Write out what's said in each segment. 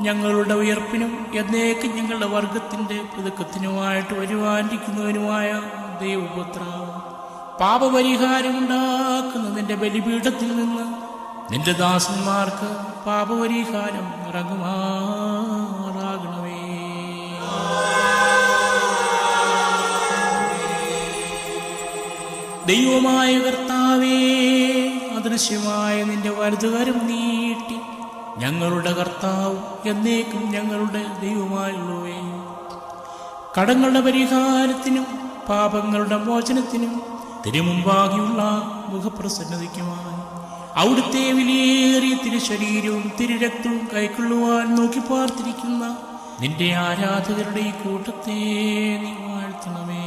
ഞങ്ങളുടെ ഉയർപ്പിനും എന്നേക്ക് ഞങ്ങളുടെ വർഗത്തിന്റെ പുതുക്കത്തിനുമായിട്ട് വരുവാനിരിക്കുന്നവനുമായ ദൈവപുത്ര. പാപപരിഹാരം ഉണ്ടാക്കുന്ന നിന്റെ ബലിപീഠത്തിൽ നിന്ന് നിന്റെ ദാസന്മാർക്ക് പാപപരിഹാരം ഇറങ്ങുമാറാകണമേ. ദൈവമായ കർത്താവേ അദൃശ്യമായ നിന്റെ വലുതുകരം നീട്ടി ഞങ്ങളുടെ കർത്താവ് എന്നേക്കും ഞങ്ങളുടെ ദൈവമായുള്ളവേ. കടങ്ങളുടെ പരിഹാരത്തിനും പാപങ്ങളുടെ മോചനത്തിനും തിരുമുമ്പാകെയുള്ള മുഖപ്രസന്നതയ്ക്കുമായി അവിടുത്തെ വിലയേറിയ തിരുശരീരവും തിരുരക്തവും കൈക്കൊള്ളുവാൻ നോക്കി പാർത്തിരിക്കുന്ന നിന്റെ ആരാധകരുടെ ഈ കൂട്ടത്തെ നീ വാഴ്ത്തണമേ.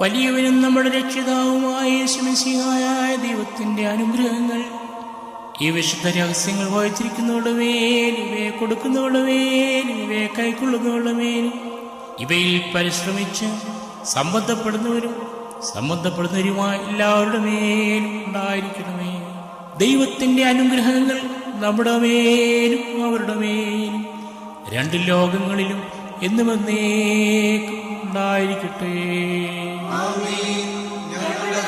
വലിയവനും നമ്മുടെ രക്ഷിതാവുമായ യേശുമിശിഹായ ദൈവത്തിന്റെ അനുഗ്രഹങ്ങൾ. ഈ വിശുദ്ധ രഹസ്യങ്ങൾ വായിച്ചിരിക്കുന്നവരുടെ മേൽ ഇവയെ കൊടുക്കുന്നവരുടെ മേൽ ഇവയെ കൈക്കൊള്ളുന്നവരുടെ ഇവയിൽ പരിശ്രമിച്ച് സംബന്ധപ്പെടുന്നവരും സംബന്ധപ്പെടുന്നവരുമായ എല്ലാവരുടെ മേലും ഉണ്ടായിരിക്കണമേ. ദൈവത്തിന്റെ അനുഗ്രഹങ്ങൾ നമ്മുടെ മേലും അവരുടെ മേലും രണ്ട് ലോകങ്ങളിലും എന്നും എന്നേക്കും ഉണ്ടായിരിക്കട്ടെ. ഞങ്ങളുടെ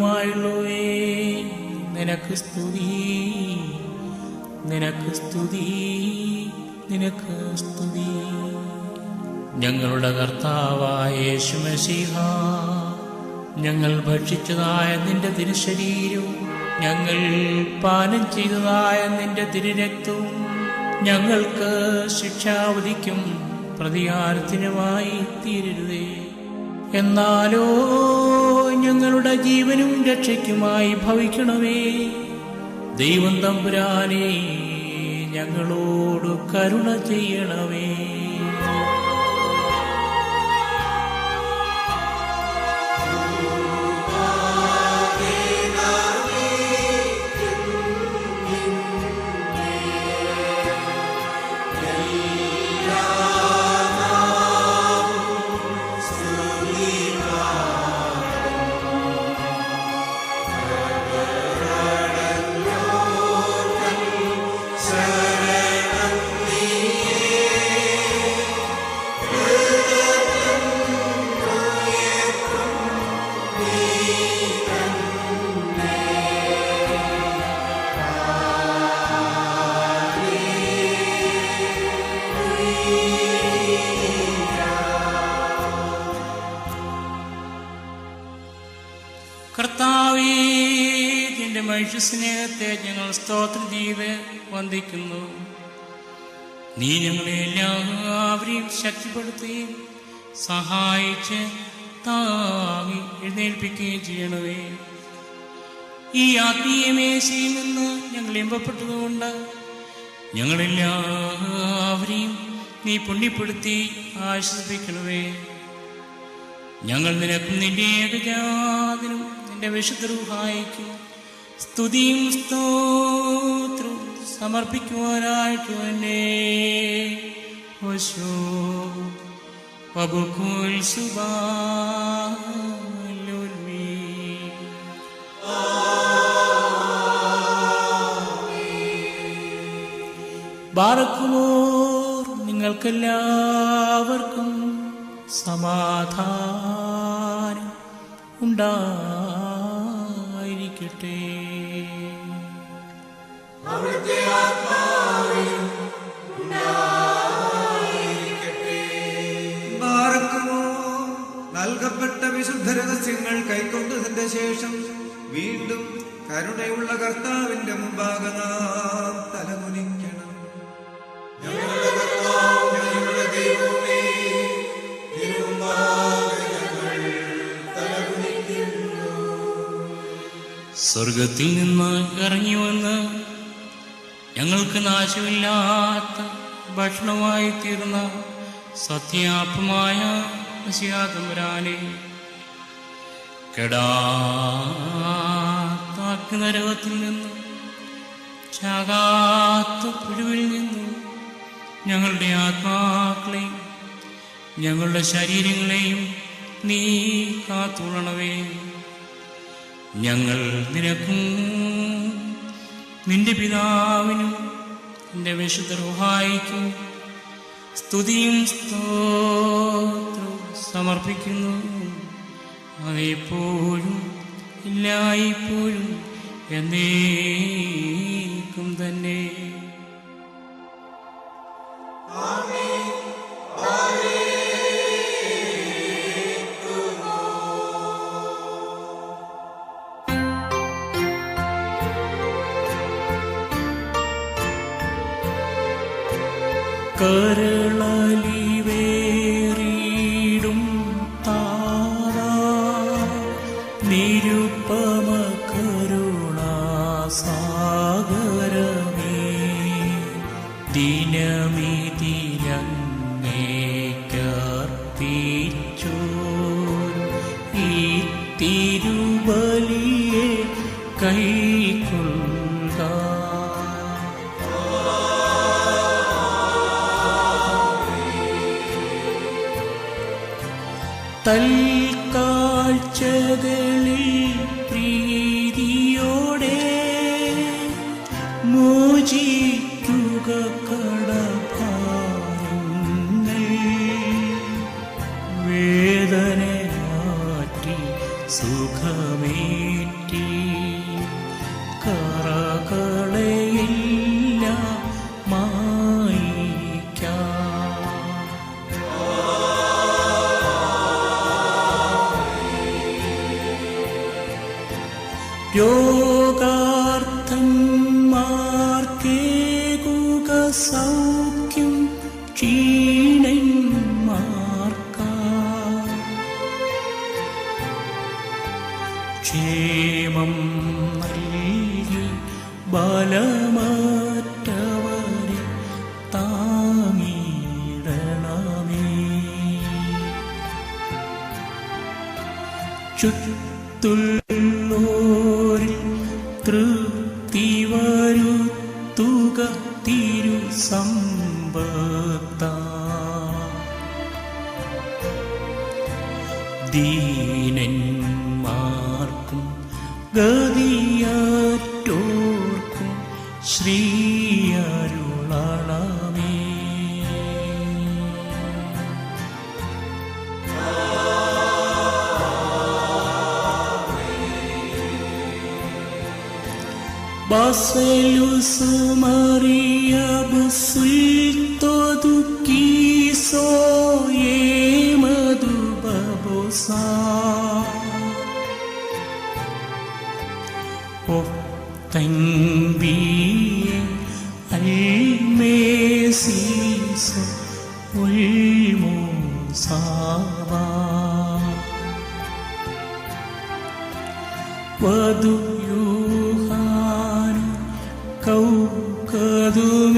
ദൈവമായുള്ളവേ നിനക്ക് സ്തുതി. നിനക്ക് സ്തുതി. നിനക്ക് സ്തുതി. ഞങ്ങളുടെ കർത്താവായ യേശുമശിഹ ഞങ്ങൾ ഭക്ഷിച്ചതായ നിന്റെ തിരുശരീരവും ഞങ്ങൾ പാനം ചെയ്തതായ നിന്റെ തിരുരക്തവും ഞങ്ങൾക്ക് ശിക്ഷാവധിക്കും പ്രതികാരത്തിനുമായി തീരരുതേ. എന്നാലോ ഞങ്ങളുടെ ജീവനും രക്ഷയ്ക്കുമായി ഭവിക്കണമേ. ദൈവം തമ്പുരാനെ ഞങ്ങളോട് കരുണ ചെയ്യണമേ. സ്തോത്രം ചെയ്ത് വന്ദിക്കുന്നു. നീ ഞങ്ങളെ എല്ലാവരെയും ശക്തിപ്പെടുത്തുകയും സഹായിച്ച് താങ്ങി എഴുന്നേൽപ്പിക്കുകയും ചെയ്യണമേ. ഈ ആത്മീയ മേശയിൽ നിന്ന് ഞങ്ങൾ ഇമ്പപ്പെട്ടതുകൊണ്ട് ഞങ്ങളെല്ലാവരെയും നീ പുണ്യപ്പെടുത്തി ആശ്വസിപ്പിക്കണമേ. ഞങ്ങൾ നിനക്കും നിന്റെ ഏകജാതിനും നിന്റെ വിശുദ്ധ റൂഹായിക്കും സ്തുതിയും സ്തോത്രവും സമർപ്പിക്കുവാനായിട്ട് തന്നെ. ബാറക്കുമോർ നിങ്ങൾക്കെല്ലാവർക്കും സമാധാനം ഉണ്ടായിരിക്കട്ടെ. നൽകപ്പെട്ട വിശുദ്ധ രഹസ്യങ്ങൾ കൈക്കൊണ്ടതിന്റെ ശേഷം വീണ്ടും കരുണയുള്ള കർത്താവിന്റെ മുമ്പാകെ നാം തലകുനിക്കണം. സ്വർഗത്തിൽ നിന്ന് ഇറങ്ങി വന്ന് ഞങ്ങൾക്ക് നാശമില്ലാത്ത ഭക്ഷണമായി തീർന്ന സത്യാപമായ മസിയാതമ്പുരാനെ കെടാത്ത നരകത്തിൽ നിന്നും ചാകാത്ത പുഴുവിൽ നിന്ന് ഞങ്ങളുടെ ആത്മാക്കളെയും ഞങ്ങളുടെ ശരീരങ്ങളെയും നീ കാത്തുകൊള്ളണമേ ഞങ്ങൾ നിനക്കും നിന്റെ പിതാവിനും നിന്റെ വിശുദ്ധ റുഹായിക്കും സ്തുതിയും സ്തോത്രവും സമർപ്പിക്കുന്നു. അതെപ്പോഴും എല്ലായ്പ്പോഴും എന്നേക്കും നിരുപമ കരുണാസാഗരമേ ദിനമിതിലങ്ങേക്കർപ്പിച്ചോ തൽക്കാഴ്ചകളിൽ പ്രീതിയോടെ ക്ഷേമം നൽകി ബലമറ്റവരെ താങ്ങിടണമേ. ചുറ്റുള്ളോരിൽ തൃപ്തി വരുത്തുക തിരു സമ്പത്ത. ദീനന്മാർക്കും ഗതിയാറ്റോർക്കും ശ്രീയരുളണമേ Baselus Maria busul do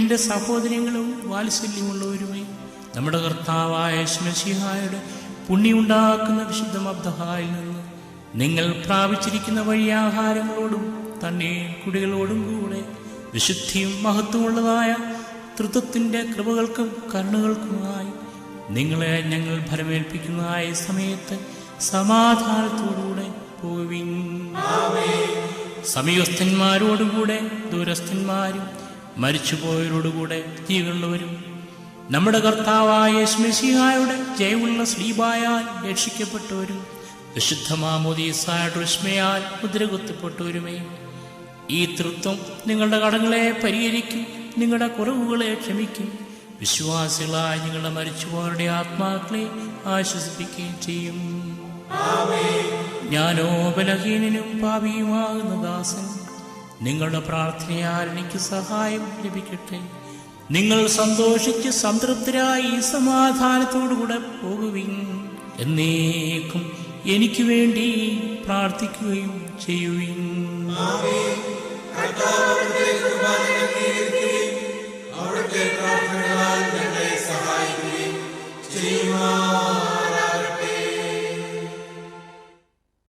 എന്റെ സഹോദരങ്ങളും വാത്സല്യമുള്ളവരുമേ നമ്മുടെ കർത്താവായ ശ്മശിഹായുടെ പുണ്യമുണ്ടാക്കുന്ന വിശുദ്ധ മബ്ദഹായിൽ നിന്ന് നിങ്ങൾ പ്രാപിച്ചിരിക്കുന്ന വഴിയാഹാരങ്ങളോടും തന്നെ കുടികളോടും കൂടെ വിശുദ്ധിയും മഹത്വമുള്ളതായ തൃത്വത്തിന്റെ കൃപകൾക്കും കരുണകൾക്കുമായി നിങ്ങളെ ഞങ്ങൾ ഫലമേൽപ്പിക്കുന്നതായ സമയത്ത് സമാധാനത്തോടുകൂടെ പോവിൻ. സമീപസ്ഥന്മാരോടുകൂടെ ദൂരസ്ഥന്മാരും മരിച്ചുപോയവരോടുകൂടെ ജീവനുള്ളവരും നമ്മുടെ കർത്താവായ യേശുമെസ്സിഹായുടെ ജയമുള്ള സ്ലീബായാൽ രക്ഷിക്കപ്പെട്ടവരും വിശുദ്ധമാമോദീസായ വിസ്മയാൽ മുദ്രകുത്തപ്പെട്ടവരുമേ. ഈ തൃത്വം നിങ്ങളുടെ കടങ്ങളെ പരിഹരിക്കും നിങ്ങളുടെ കുറവുകളെ ക്ഷമിക്കും. വിശ്വാസികളായ നിങ്ങളുടെ മരിച്ചുപോരുടെ ആത്മാക്കളെ ആശ്വസിപ്പിക്കുകയും ചെയ്യും. ഞാനോ ബലഹീനനും പാപിയുമാകുന്ന ദാസൻ. നിങ്ങളുടെ പ്രാർത്ഥനയാൽ എനിക്ക് സഹായം ലഭിക്കട്ടെ. നിങ്ങൾ സന്തോഷിച്ച് സംതൃപ്തരായി സമാധാനത്തോടുകൂടെ പോകുവിൻ. എന്നേക്കും എനിക്ക് വേണ്ടി പ്രാർത്ഥിക്കുകയും ചെയ്യുവിൻ. കർത്താവ്